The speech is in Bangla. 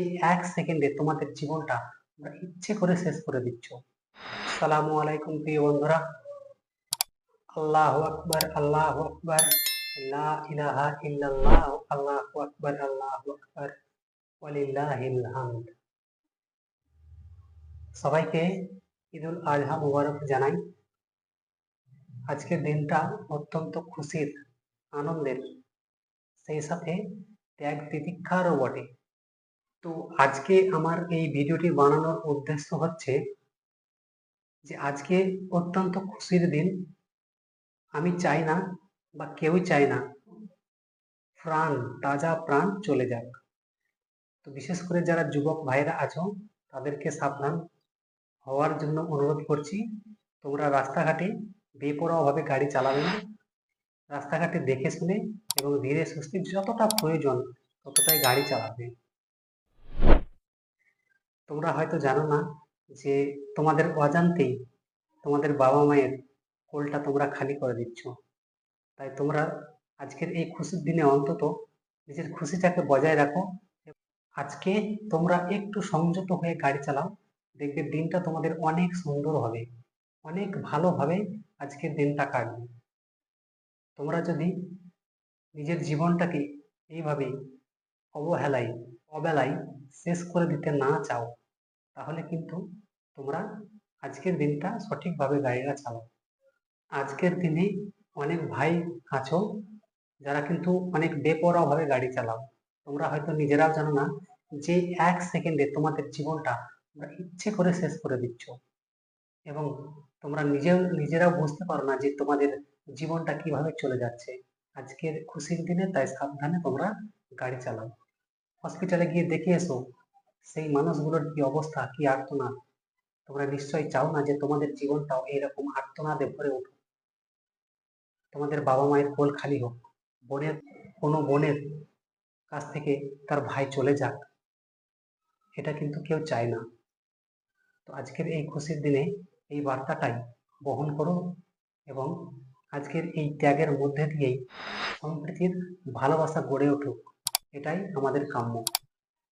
এই এক সেকেন্ডে তোমাদের জীবনটা তোমরা ইচ্ছে করে শেষ করে দিচ্ছ। সালামু আলাইকুম প্রিয় বন্ধুরা। আল্লাহু আকবার, আল্লাহ আকবার, লা ইলাহা ইল্লাল্লাহ, আল্লাহু আকবার আল্লাহু আকবার, ওয়ালিল্লাহিল হামদ। সবাইকে ঈদুল আজহা মুবারক জানাই। আজকের দিনটা অত্যন্ত খুশির, আনন্দের, সেই সাথে ত্যাগ তিতিক্ষারও বটে। তো আজকে আমার এই ভিডিওটি বানানোর উদ্দেশ্য হচ্ছে যে আজকে অত্যন্ত খুশির দিন। আমি চাই না বা কেউই চাই না প্রাণ, তাজা প্রাণ চলে যাক। তো বিশেষ করে যারা যুবক ভাইরা আছো, তাদেরকে সাবধান হওয়ার জন্য অনুরোধ করছি। তোমরা রাস্তাঘাটে বেপরোয়াভাবে গাড়ি চালাবে না। রাস্তাঘাটে দেখে শুনে এবং ধীরে সুস্থে যতটা প্রয়োজন ততটাই গাড়ি চালাবে। তোমরা হয়তো জানো না যে তোমাদের অজান্তেই তোমাদের বাবা মায়ের কোলটা তোমরা খালি করে দিচ্ছ। তাই তোমরা আজকের এই খুশির দিনে অন্তত নিজের খুশিটাকে বজায় রাখো। আজকে তোমরা একটু সংযত হয়ে গাড়ি চালাও। দেখবে দিনটা তোমাদের অনেক সুন্দর হবে, অনেক ভালোভাবে আজকের দিনটা কাটবে। তোমরা যদি নিজের জীবনটাকে এইভাবে অবহেলায়, অবেলায় শেষ করে দিতে না চাও তাহলে কিন্তু তোমরা আজকের দিনটা সঠিকভাবে গাড়িটা চালাও আজকের দিনে অনেক ভাই আছো যারা কিন্তু অনেক বেপরোয়াভাবে গাড়ি চালাও। তোমরা হয়তো নিজেরাও জানো না যে এক সেকেন্ডে তোমাদের জীবনটা তোমরা ইচ্ছে করে শেষ করে দিচ্ছ। এবং তোমরা নিজেও, নিজেরাও বুঝতে পারো না যে তোমাদের জীবনটা কীভাবে চলে যাচ্ছে। আজকের খুশির দিনে তাই সাবধানে তোমরা গাড়ি চালাও। হসপিটালে গিয়ে দেখে এসো সেই মানুষগুলোর কি অবস্থা, কি আর্তনাদ? তোমরা নিশ্চয়ই চাও না যে তোমাদের জীবনটাও এইরকম আর্তনাদে ভরে উঠুক। তোমাদের বাবা মায়ের কোল খালি হোক, বোনের, কোনো বোনের কাছ থেকে তার ভাই চলে যাক, এটা কিন্তু কেউ চায় না। তো আজকের এই খুশির দিনে এই বার্তাটাই বহন করো এবং আজকের এই ত্যাগের মধ্যে দিয়েই সম্প্রীতির ভালোবাসা গড়ে উঠুক, এটাই আমাদের কাম্য।